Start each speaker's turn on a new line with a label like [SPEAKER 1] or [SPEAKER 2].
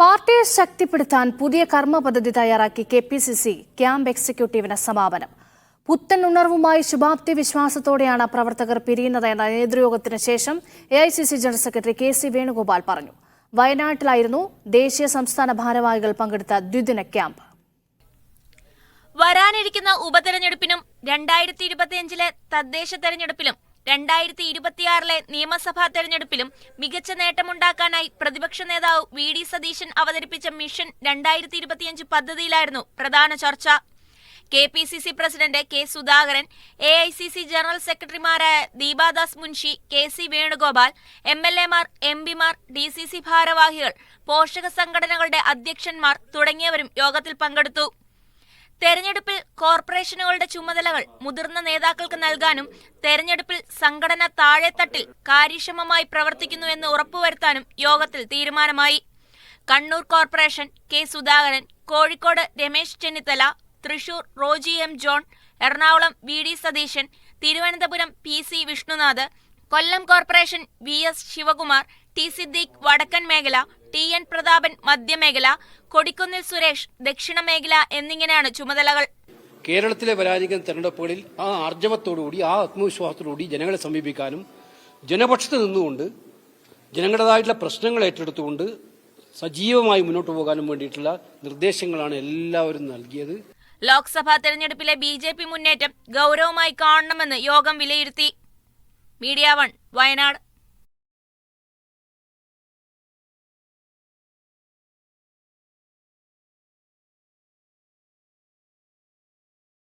[SPEAKER 1] പാർട്ടിയെ ശക്തിപ്പെടുത്താൻ പുതിയ കർമ്മ പദ്ധതി തയ്യാറാക്കി K P C C camp എക്സിക്യൂട്ടീവിന് സമാപനം. പുത്തൻ ഉണർവുമായി ശുഭാപ്തി വിശ്വാസത്തോടെയാണ് പ്രവർത്തകർ പിരിയുന്നത് എന്ന നേതൃയോഗത്തിന് ശേഷം A I C C general secretary K C Venugopal പറഞ്ഞു. വയനാട്ടിലായിരുന്നു ദേശീയ സംസ്ഥാന ഭാരവാഹികൾ പങ്കെടുത്ത ദ്വിദിന ക്യാമ്പ്.
[SPEAKER 2] വരാനിരിക്കുന്ന ഉപതെരഞ്ഞെടുപ്പിനും രണ്ടായിരത്തി ഇരുപത്തിയഞ്ചിലെ തദ്ദേശ തെരഞ്ഞെടുപ്പിലും രണ്ടായിരത്തി ഇരുപത്തിയാറിലെ നിയമസഭാ തെരഞ്ഞെടുപ്പിലും മികച്ച നേട്ടമുണ്ടാക്കാനായി പ്രതിപക്ഷ നേതാവ് വി ഡി സതീശൻ അവതരിപ്പിച്ച മിഷൻ രണ്ടായിരത്തി ഇരുപത്തിയഞ്ച് പദ്ധതിയിലായിരുന്നു പ്രധാന ചർച്ച. K P C C president K Sudhakaran A I C C general സെക്രട്ടറിമാരായ Deepa Das Munshi K C Venugopal M L എമാർ എം പിമാർ ഡി സി സി ഭാരവാഹികൾ പോഷക സംഘടനകളുടെ അധ്യക്ഷന്മാർ തുടങ്ങിയവരും യോഗത്തിൽ പങ്കെടുത്തു. തെരഞ്ഞെടുപ്പിൽ കോർപ്പറേഷനുകളുടെ ചുമതലകൾ മുതിർന്ന നേതാക്കൾക്ക് നൽകാനും തെരഞ്ഞെടുപ്പിൽ സംഘടന താഴെത്തട്ടിൽ കാര്യക്ഷമമായി പ്രവർത്തിക്കുന്നു എന്ന് ഉറപ്പുവരുത്താനും യോഗത്തിൽ തീരുമാനമായി. Kannur corporation K Sudhakaran Kozhikode Ramesh Chennithala Thrissur Roji M John Ernakulam V D Satheesan Thiruvananthapuram P C Vishnunath Kollam corporation V S Sivakumar T Siddique വടക്കൻ മേഖല ടി എൻ പ്രതാപൻ മധ്യമേഖല കൊടിക്കുന്നിൽ സുരേഷ് ദക്ഷിണ മേഖല എന്നിങ്ങനെയാണ് ചുമതലകൾ.
[SPEAKER 3] കേരളത്തിലെ വരാനിരിക്കുന്ന തെരഞ്ഞെടുപ്പുകളിൽ ആ ആർജവത്തോടുകൂടി ആ ആത്മവിശ്വാസത്തോടുകൂടി ജനങ്ങളെ സമീപിക്കാനും ജനപക്ഷത്ത് നിന്നുകൊണ്ട് ജനങ്ങളുടേതായിട്ടുള്ള പ്രശ്നങ്ങൾ ഏറ്റെടുത്തുകൊണ്ട് സജീവമായി മുന്നോട്ട് പോകാനും വേണ്ടിയിട്ടുള്ള നിർദ്ദേശങ്ങളാണ് എല്ലാവരും നൽകിയത്.
[SPEAKER 2] ലോക്സഭാ തെരഞ്ഞെടുപ്പിലെ ബി ജെ പി മുന്നേറ്റം ഗൗരവമായി കാണണമെന്ന് യോഗം വിലയിരുത്തി. Media one Wayanad.